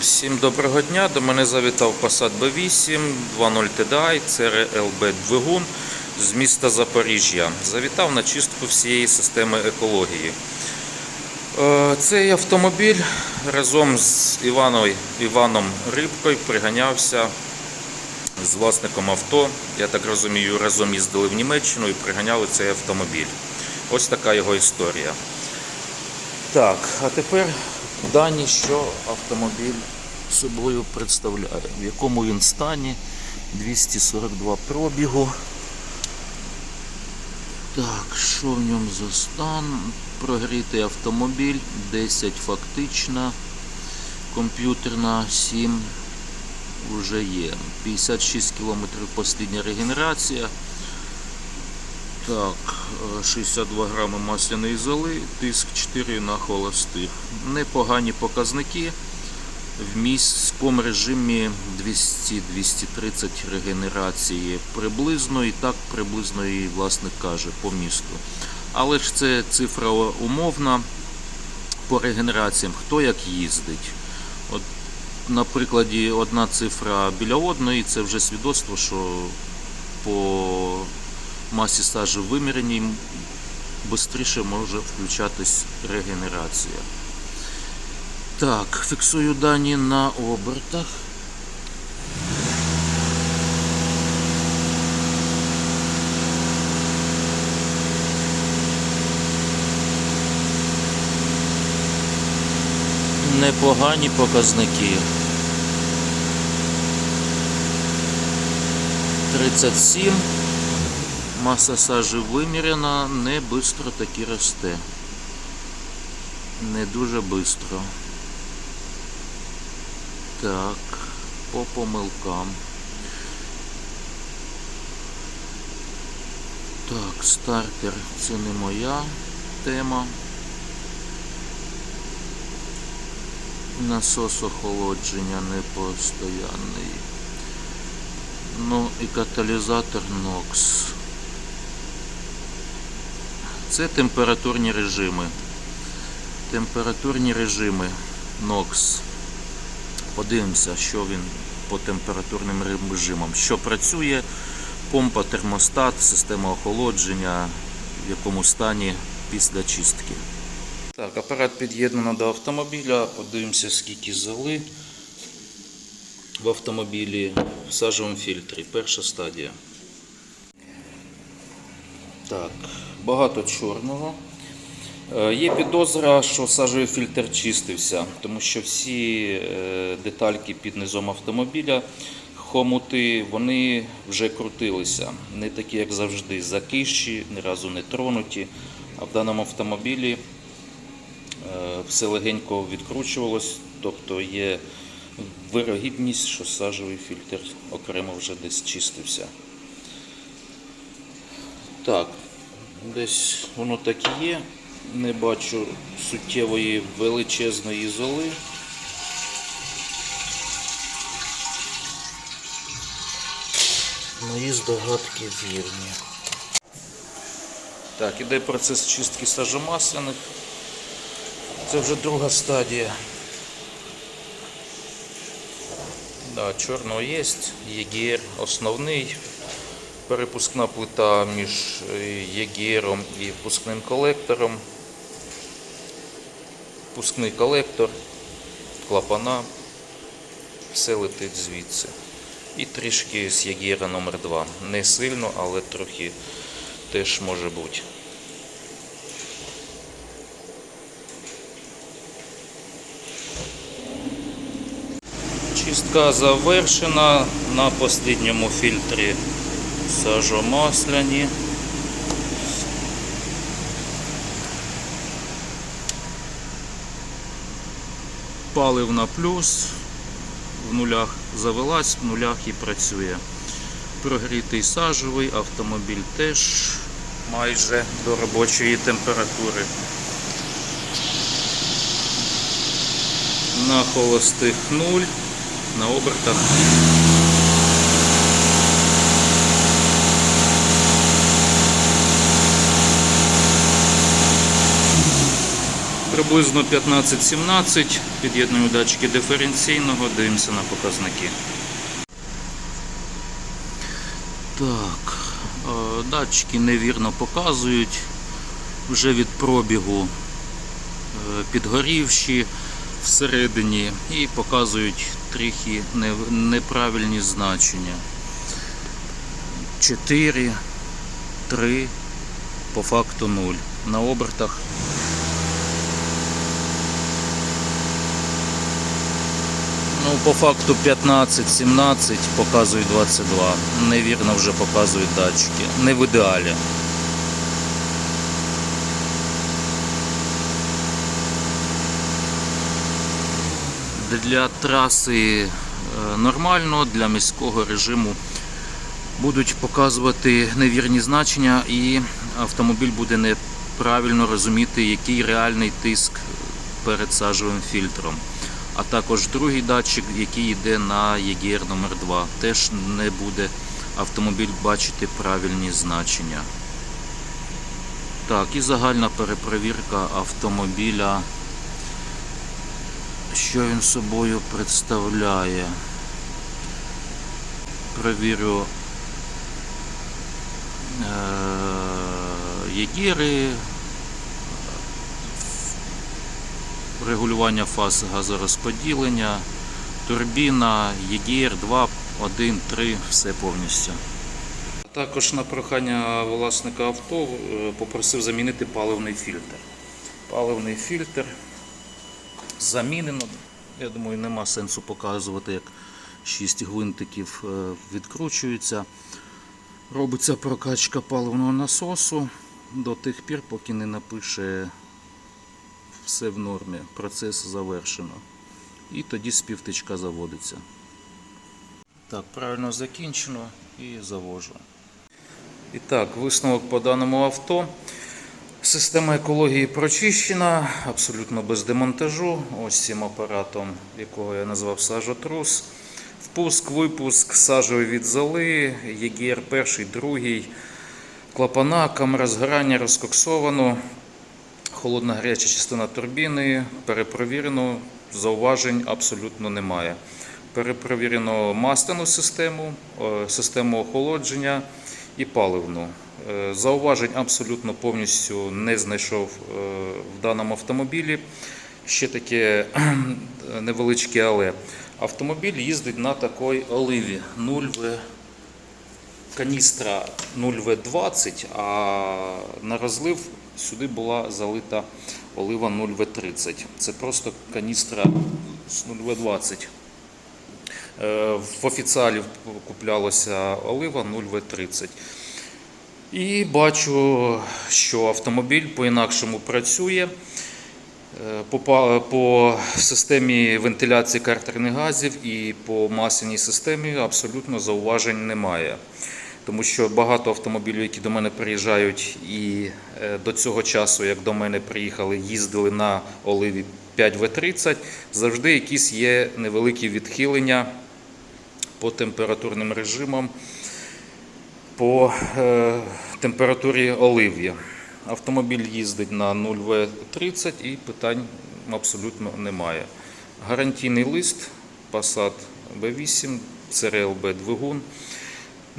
Всім доброго дня. До мене завітав Passat B8 2.0 TDI, CRLB двигун з міста Запоріжжя. Завітав на чистку всієї системи екології. Е, Цей автомобіль разом з Іваною, Іваном Рибкою приганявся з власником авто. Я так розумію, разом їздили в Німеччину і приганяли цей автомобіль. Ось така його історія. Так, а тепер дані, що автомобіль собою представляє, в якому він стані, 242 пробігу. Так, що в ньому за стан? Прогрітий автомобіль, 10 фактично, комп'ютерна 7 вже є. 56 км послідня регенерація. Так, е, 62 грами масляної золи, тиск 4 на холостих. Непогані показники. В міському режимі 200-230 регенерації приблизно і так приблизно і власник каже по місту. Але ж це цифра умовна по регенераціям, хто як їздить. От на прикладі одна цифра біля одної, це вже свідоцтво, що по масі стажу виміряній швидше може включатись регенерація. Так, фіксую дані на обертах. Непогані показники. 37. Маса сажі виміряна, не швидко таки росте. Не дуже швидко. Так, по помилкам. Так, стартер це не моя тема. Насос охолодження непостоянний. Ну і каталізатор NOx. Це температурні режими. Температурні режими NOx. Подивимося, що він по температурним режимам. Що працює, помпа, термостат, система охолодження, в якому стані після чистки. Так, апарат під'єднано до автомобіля. Подивимося, скільки зали в автомобілі в сажовому фільтрі. Перша стадія. Так, багато чорного. Е, Є підозра, що сажовий фільтр чистився, тому що всі е, детальки під низом автомобіля, хомути, вони вже крутилися. Не такі, як завжди, закищі, ні разу не тронуті. А в даному автомобілі е, все легенько відкручувалось, тобто є вирогідність, що сажовий фільтр окремо вже десь чистився. Так, десь воно так і є. Не бачу суттєвої величезної золи. Мої здогадки вірні. Так, іде процес чистки сажомасляних. Це вже друга стадія. Да, чорного є, ЄГР основний. Перепускна плита між е, ЄГРом і впускним колектором. Впускний колектор, клапана, все летить звідси. І трішки з ЄГРа номер 2 Не сильно, але трохи теж може бути. Чистка завершена на останньому фільтрі сажомасляні. Паливна плюс, в нулях завелась, в нулях і працює. Прогрітий сажовий, автомобіль теж майже до робочої температури. На холостих 0, на обертах Приблизно 15-17. Під'єдную датчики диференційного, дивимося на показники. Так, е, датчики невірно показують. Вже від пробігу е, підгорівші всередині і показують трохи неправильні значення. 4, 3, по факту 0. На обертах Ну, по факту 15-17 показують 22. Невірно вже показують датчики. Не в ідеалі. Для траси е, нормально, для міського режиму будуть показувати невірні значення і автомобіль буде неправильно розуміти, який реальний тиск перед сажовим фільтром. А також другий датчик, який йде на EGR номер 2 теж не буде автомобіль бачити правильні значення. Так, і загальна перепровірка автомобіля. Що він собою представляє? Провірю е, єгіри, регулювання фаз газорозподілення, турбіна, ЄГР 2, 1, 3, все повністю. Також на прохання власника авто е, попросив замінити паливний фільтр. Паливний фільтр замінено. Я думаю, нема сенсу показувати, як 6 гвинтиків е, відкручуються. Робиться прокачка паливного насосу до тих пір, поки не напише все в нормі, процес завершено. І тоді співтичка заводиться. Так, правильно закінчено і завожу. І так, висновок по даному авто. Система екології прочищена, абсолютно без демонтажу. Ось цим апаратом, якого я назвав сажотрус. Впуск, випуск, сажові від золи, ЄГР перший, другий, клапана, камера згорання розкоксовано, холодна гаряча частина турбіни, перепровірено, зауважень абсолютно немає. Перепровірено масляну систему, е, систему охолодження і паливну. Е, Зауважень абсолютно повністю не знайшов е, в даному автомобілі. Ще таке невеличке але. Автомобіль їздить на такій оливі 0В каністра 0В20, а на розлив сюди була залита олива 0В30. Це просто каністра з 0В20. Е, В офіціалів куплялася олива 0В30. І бачу, що автомобіль по-інакшому працює. Е, По, системі вентиляції картерних газів і по масляній системі абсолютно зауважень немає. Тому що багато автомобілів, які до мене приїжджають, і е, до цього часу, як до мене приїхали, їздили на оливі 5В30, завжди якісь є невеликі відхилення по температурним режимам, по е, температурі олив'я. Автомобіль їздить на 0В30 і питань абсолютно немає. Гарантійний лист Passat B8, CRLB двигун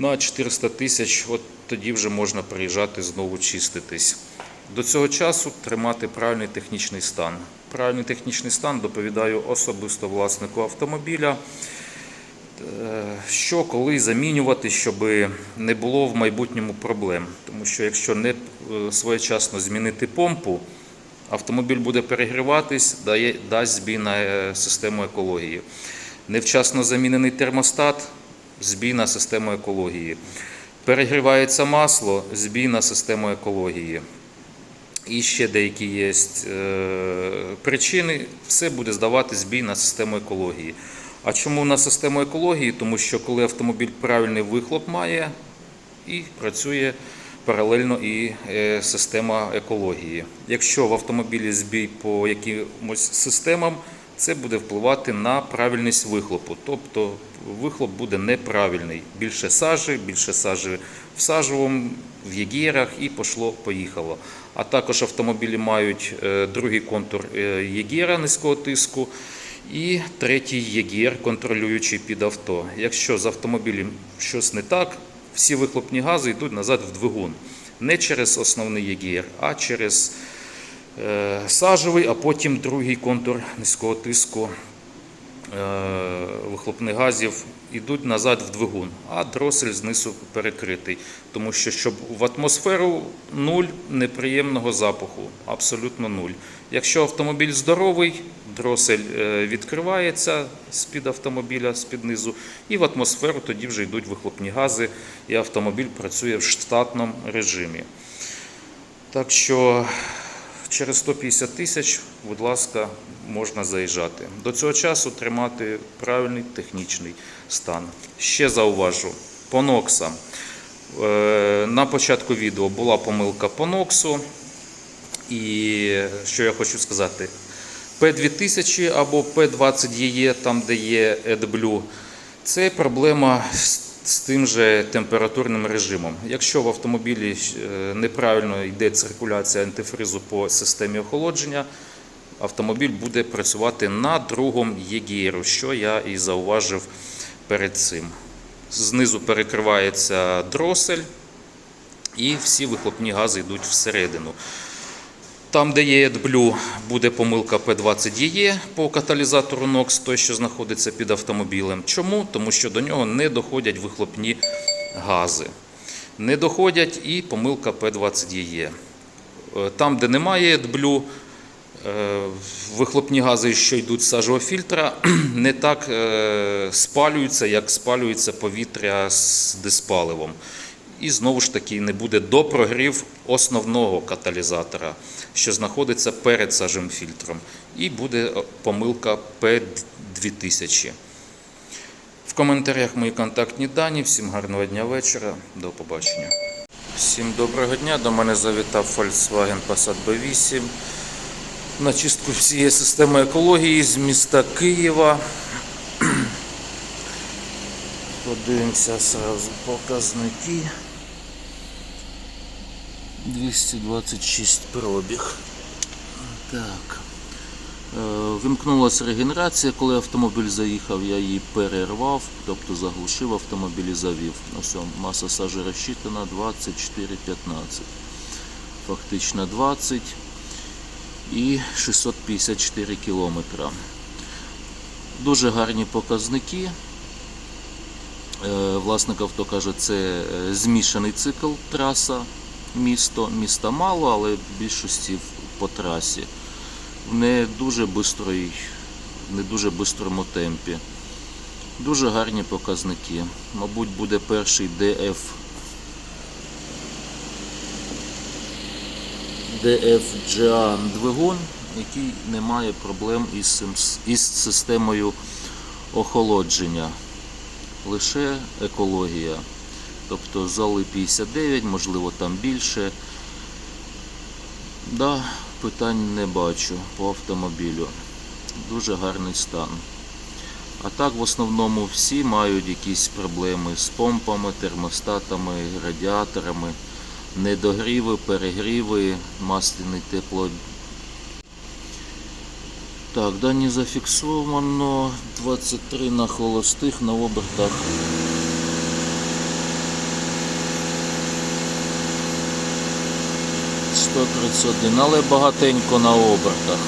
на 400 тисяч, от тоді вже можна приїжджати знову чиститись. До цього часу тримати правильний технічний стан. Правильний технічний стан доповідаю особисто власнику автомобіля. Е, Що коли замінювати, щоб не було в майбутньому проблем. Тому що якщо не е, своєчасно змінити помпу, автомобіль буде перегріватись, дає, дасть збій на е, систему екології. Невчасно замінений термостат, збій на систему екології. Перегрівається масло, збій на систему екології. І ще деякі є е, причини, все буде здавати збій на систему екології. А чому на систему екології? Тому що коли автомобіль правильний вихлоп має і працює паралельно і е, система екології. Якщо в автомобілі збій по якимось системам, це буде впливати на правильність вихлопу. Тобто вихлоп буде неправильний. Більше сажі, більше сажі в сажовому, в єгерах і пошло, поїхало. А також автомобілі мають е, другий контур е, єгера низького тиску і третій єгер, контролюючий під авто. Якщо з автомобілем щось не так, всі вихлопні гази йдуть назад в двигун. Не через основний єгер, а через сажовий, а потім другий контур низького тиску е, вихлопних газів йдуть назад в двигун, а дросель знизу перекритий. Тому що щоб в атмосферу нуль неприємного запаху, абсолютно нуль. Якщо автомобіль здоровий, дросель е, відкривається з-під автомобіля, з-під низу, і в атмосферу тоді вже йдуть вихлопні гази, і автомобіль працює в штатному режимі. Так що через 150 тисяч, будь ласка, можна заїжджати. До цього часу тримати правильний технічний стан. Ще зауважу, по ноксам. Е, На початку відео була помилка по ноксу. І що я хочу сказати, P2000 або P20EE, там де є AdBlue, це проблема з- з тим же температурним режимом. Якщо в автомобілі е, неправильно йде циркуляція антифризу по системі охолодження, автомобіль буде працювати на другому єгіру, що я і зауважив перед цим. Знизу перекривається дросель, і всі вихлопні гази йдуть всередину. Там, де є AdBlue, буде помилка P20EE по каталізатору NOx, той, що знаходиться під автомобілем. Чому? Тому що до нього не доходять вихлопні гази. Не доходять і помилка P20EE. Е, Там, де немає AdBlue, е, вихлопні гази, що йдуть з сажового фільтра, не так е, спалюються, як спалюється повітря з диспаливом. І знову ж таки не буде допрогрів основного каталізатора, що знаходиться перед сажевим фільтром. І буде е, помилка P2000. В коментарях мої контактні дані. Всім гарного дня вечора. До побачення. Всім доброго дня. До мене завітав Volkswagen Passat B8 на чистку всієї системи екології з міста Києва. Подивимося сразу показники. 226 пробіг. Так. Е, Вимкнулася регенерація, коли автомобіль заїхав, я її перервав, тобто заглушив автомобіль і завів. Ось маса сажі розчитана 24,15. Фактично 20 і 654 кілометра. Дуже гарні показники. Е, Власник авто каже, це е, змішаний цикл траса, місто. Міста мало, але в більшості по трасі. В не дуже бистрої, не дуже бистрому темпі. Дуже гарні показники. Мабуть, буде перший DF. DFGA двигун, який не має проблем із, із системою охолодження лише екологія. Тобто зали 59, можливо там більше. Да, питань не бачу по автомобілю. Дуже гарний стан. А так в основному всі мають якісь проблеми з помпами, термостатами, радіаторами, недогріви, перегріви, масляний тепло. Так, дані зафіксовано 23 на холостих на обертах. Сто тридцять один, але багатенько на обертах.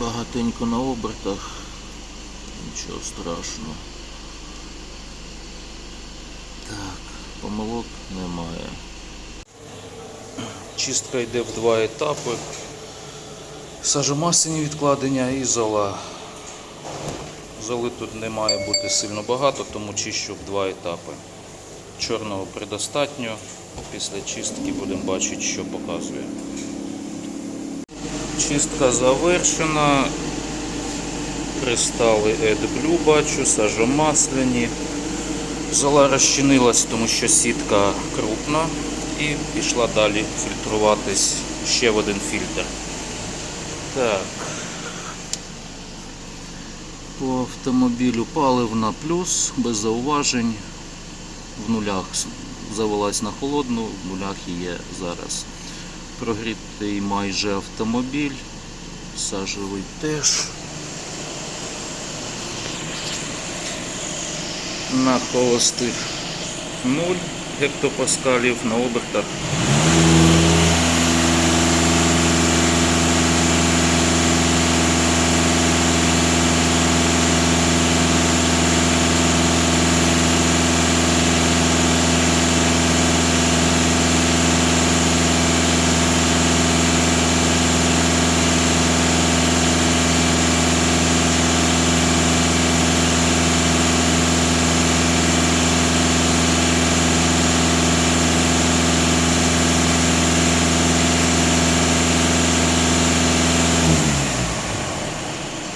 Багатенько на обертах. Нічого страшного. Так, помилок немає. Чистка йде в два етапи. Сажомасляні відкладення і зола. Золи тут не має бути сильно багато, тому чищу в два етапи. Чорного предостатньо. Після чистки будемо бачити, що показує. Чистка завершена. Кристали AdBlue бачу, сажомасляні. Зола розчинилась, тому що сітка крупна і пішла далі фільтруватись ще в один фільтр. Так. По автомобілю паливна плюс, без зауважень. В нулях завелась на холодну, в нулях є зараз. Прогрітий майже автомобіль, сажевий теж. На холостих 0 гектопаскалів, на обертах –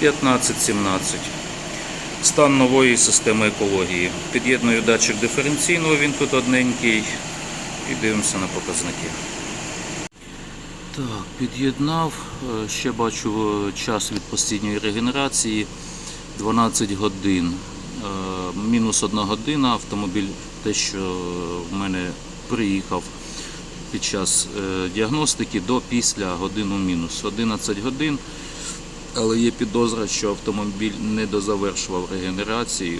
15-17. Стан нової системи екології. Під'єдную датчик диференційного, він тут одненький. І дивимося на показники. Так, під'єднав. Е, Ще бачу е, час від постійної регенерації 12 годин. Е, Мінус 1 година. Автомобіль те, що в мене приїхав під час діагностики до після годину мінус. 11 годин. Але є підозра, що автомобіль не дозавершував регенерації,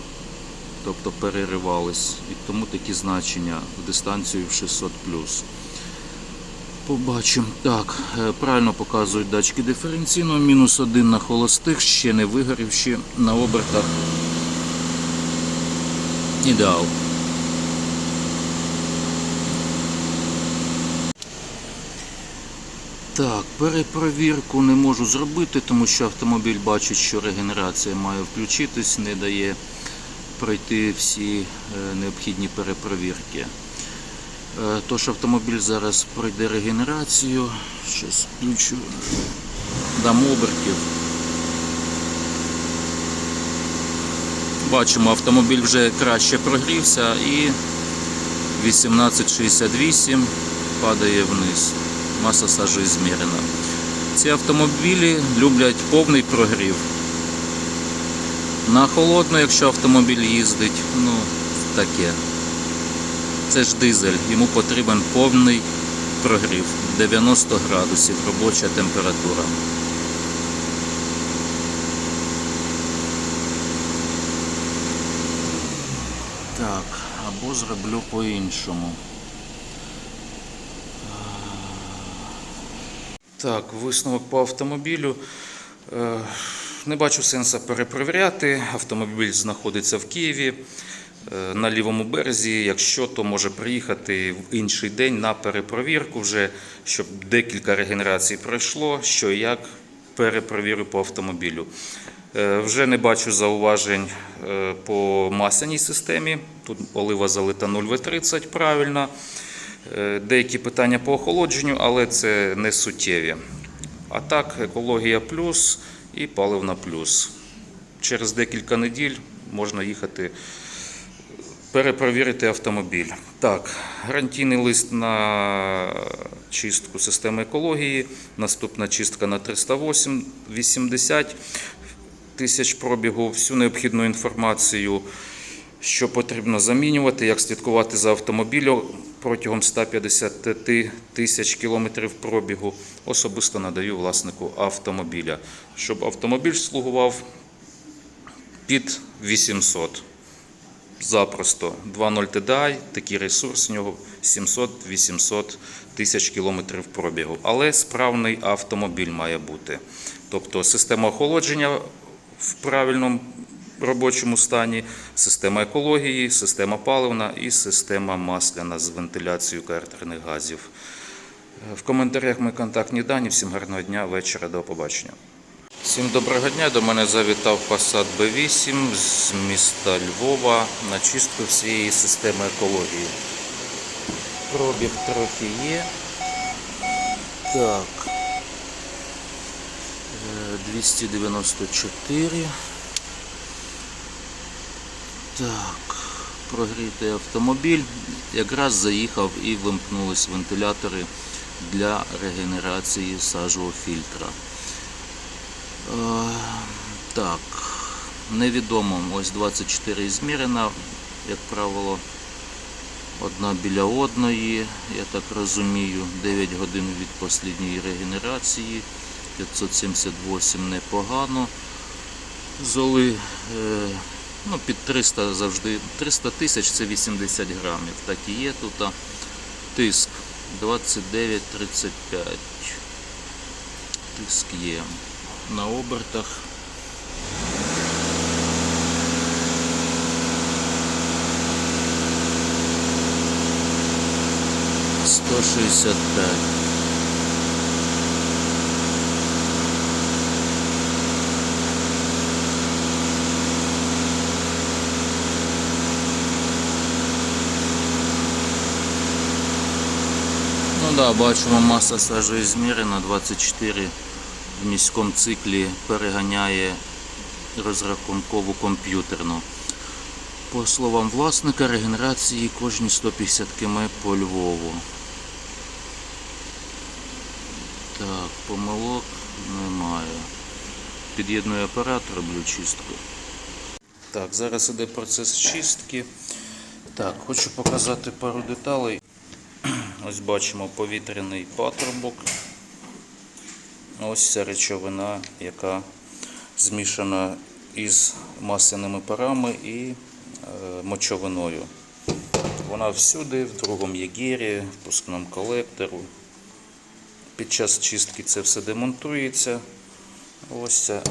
тобто переривались. І тому такі значення в дистанцію в 600 Побачимо. Так, е, правильно показують датчики диференційного. Мінус один на холостих, ще не вигорівши на обертах. Ідеал. Так, перепровірку не можу зробити, тому що автомобіль бачить, що регенерація має включитись, не дає пройти всі е, необхідні перепровірки. Е, Тож автомобіль зараз пройде регенерацію. Щось включу. Дам обертів. Бачимо, автомобіль вже краще прогрівся і 1868 падає вниз. Маса сажі змірена. Ці автомобілі люблять повний прогрів. На холодно, якщо автомобіль їздить, ну таке. Це ж дизель, йому потрібен повний прогрів. 90 градусів робоча температура. Так, або зроблю по-іншому. Так, висновок по автомобілю. Е, Не бачу сенсу перепровіряти. Автомобіль знаходиться в Києві е, на лівому березі. Якщо то може приїхати в інший день на перепровірку, вже щоб декілька регенерацій пройшло, що і як перепровірю по автомобілю. Е, Вже не бачу зауважень по масляній системі. Тут олива залита 0В30 правильно. Е, Деякі питання по охолодженню, але це не суттєві. А так, екологія плюс і паливна плюс. Через декілька неділь можна їхати перепровірити автомобіль. Так, гарантійний лист на чистку системи екології. Наступна чистка на 380 тисяч пробігу. Всю необхідну інформацію що потрібно замінювати, як слідкувати за автомобілем протягом 150 тисяч кілометрів пробігу. Особисто надаю власнику автомобіля, щоб автомобіль слугував під 800. Запросто 2.0 TDI, такий ресурс у нього 700-800 тисяч кілометрів пробігу. Але справний автомобіль має бути. Тобто система охолодження в правильному робочому стані, система екології, система паливна і система масляна з вентиляцією картерних газів. В коментарях мої контактні дані. Всім гарного дня, вечора, до побачення. Всім доброго дня. До мене завітав Passat B8 з міста Львова на чистку всієї системи екології. Пробіг трохи є. Так. Е, 294. Так, прогрітий автомобіль. Якраз заїхав і вимкнулись вентилятори для регенерації сажового фільтра. Е, Так, невідомо. Ось 24 змірена, як правило, одна біля одної, я так розумію, 9 годин від останньої регенерації, 578 непогано. Золи е, ну, під 300 завжди, 300 тисяч це 80 грамів, так і є тут. Тиск 29-35. Тиск є на обертах. Сто шістдесят п'ять. Да, бачимо, маса сажі змірена, 24 в міському циклі переганяє розрахункову комп'ютерну. По словам власника, регенерації кожні 150 км по Львову. Так, помилок немає. Під'єдную апарат, роблю чистку. Так, зараз іде процес чистки. Так, хочу показати пару деталей. Ось бачимо повітряний патрубок. Ось ця речовина, яка змішана із масляними парами і е, мочовиною. Вона всюди, в другому єгірі, в пускному колектору. Під час чистки це все демонтується. Ось це.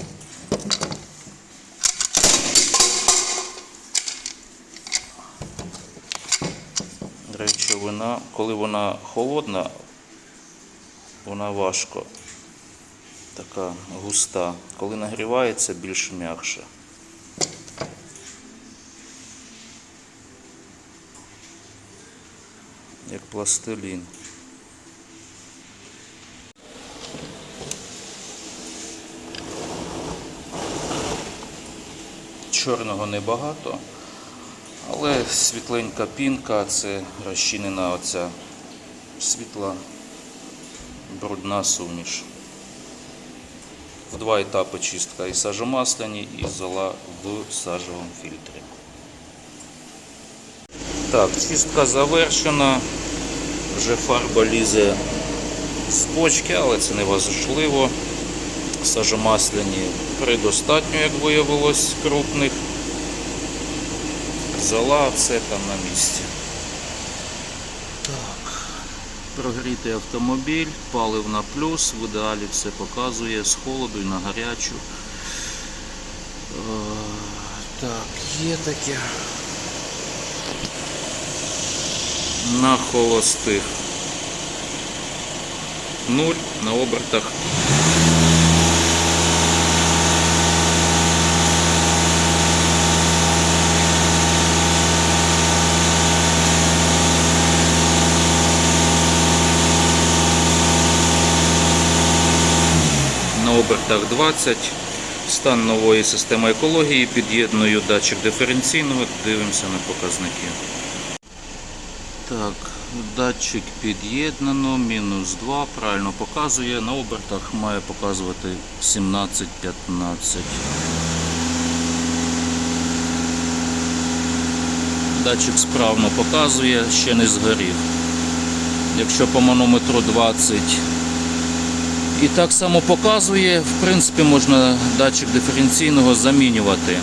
Речовина, коли вона холодна, вона важко така густа. Коли нагрівається, більш м'якша. Як пластилін. Чорного небагато, але світленька пінка це розчинена оця світла брудна суміш. В два етапи чистка і сажомасляні, і зола в сажевому фільтрі. Так, чистка завершена. Вже фарба лізе з бочки, але це не важливо. Сажомасляні предостатньо, як виявилось, крупних. Зола, все там на місці. Так. Прогрітий автомобіль, палив на плюс, в ідеалі все показує з холоду і на гарячу. Е, Так, є таке. На холостих. Нуль на обертах. Обертах 20. Стан нової системи екології, під'єдную датчик диференційного, дивимося на показники. Так, датчик під'єднано, мінус 2, правильно показує. На обертах має показувати 17-15. Датчик справно показує, ще не згорів. Якщо по манометру 20 і так само показує, в принципі, можна датчик диференційного замінювати.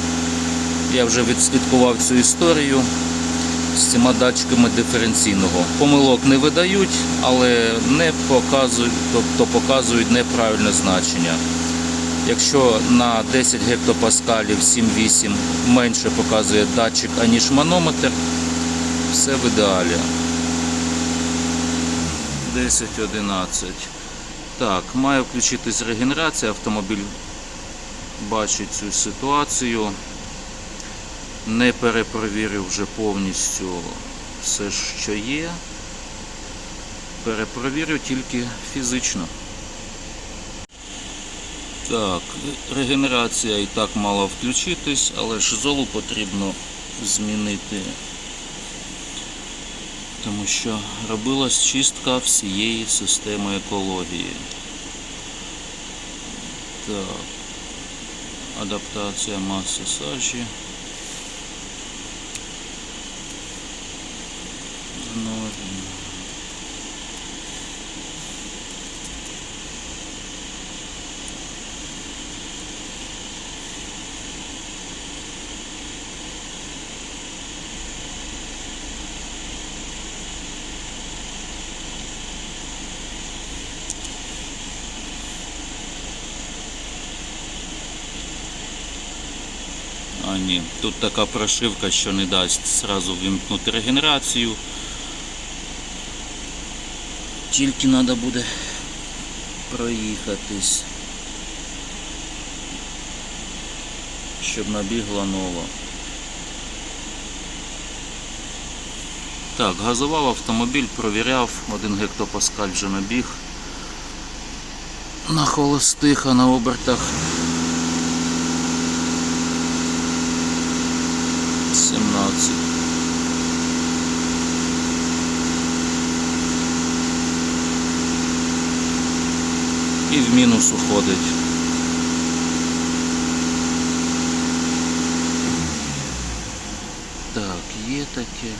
Я вже відслідкував цю історію з цими датчиками диференційного. Помилок не видають, але не показують, тобто показують неправильне значення. Якщо на 10 гектопаскалів 7-8 менше показує датчик, аніж манометр, все в ідеалі. 10-11. Так, має включитись регенерація, автомобіль бачить цю ситуацію. Не перепровірив вже повністю все, що є. Перепровірю тільки фізично. Так, регенерація і так мала включитись, але ж золу потрібно змінити, тому що робилась чистка всієї системи екології. Так. Адаптація маси сажі. Ноль. А ні, тут така прошивка, що не дасть зразу вимкнути регенерацію. Тільки треба буде проїхатись, щоб набігла нова. Так, газував автомобіль, провіряв, 1 гектопаскаль вже набіг. На холостих, а на обертах 17. І в мінус уходить. Так, є таке.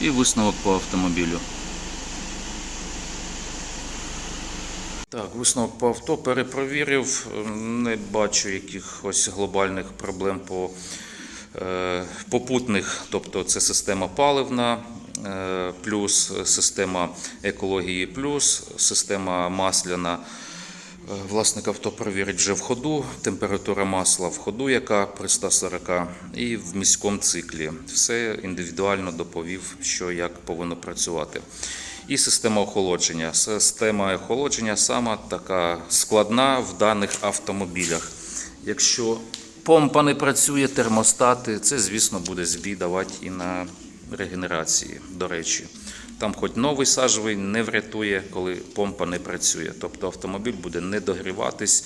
І висновок по автомобілю. Так, висновок по авто перепровірив. Не бачу якихось глобальних проблем по попутних, тобто це система паливна, е, плюс система екології, плюс система масляна. Е, Власник авто перевірить вже в ходу, температура масла в ходу, яка при 140, і в міському циклі. Все індивідуально доповів, що як повинно працювати. І система охолодження. Система охолодження сама така складна в даних автомобілях. Якщо помпа не працює, термостати, це, звісно, буде збій давати і на регенерації, до речі. Там хоч новий сажовий не врятує, коли помпа не працює. Тобто автомобіль буде не догріватись,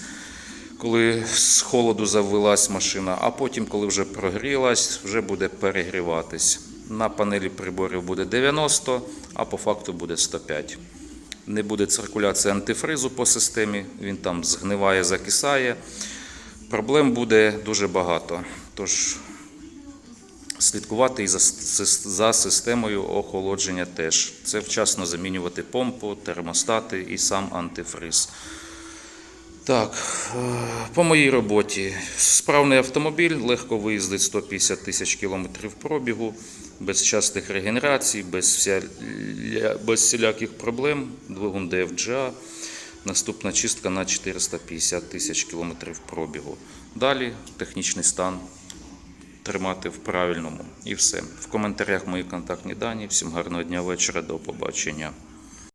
коли з холоду завелась машина, а потім, коли вже прогрілась, вже буде перегріватись. На панелі приборів буде 90, а по факту буде 105. Не буде циркуляції антифризу по системі, він там згниває, закисає. Проблем буде дуже багато. Тож слідкувати і за, системою охолодження теж. Це вчасно замінювати помпу, термостати і сам антифриз. Так, е, по моїй роботі. Справний автомобіль, легко виїздить 150 тисяч кілометрів пробігу, без частих регенерацій, без, вся, без всіляких проблем. Двигун DFGA. Наступна чистка на 450 тисяч кілометрів пробігу. Далі технічний стан тримати в правильному. І все. В коментарях мої контактні дані. Всім гарного дня, вечора, до побачення.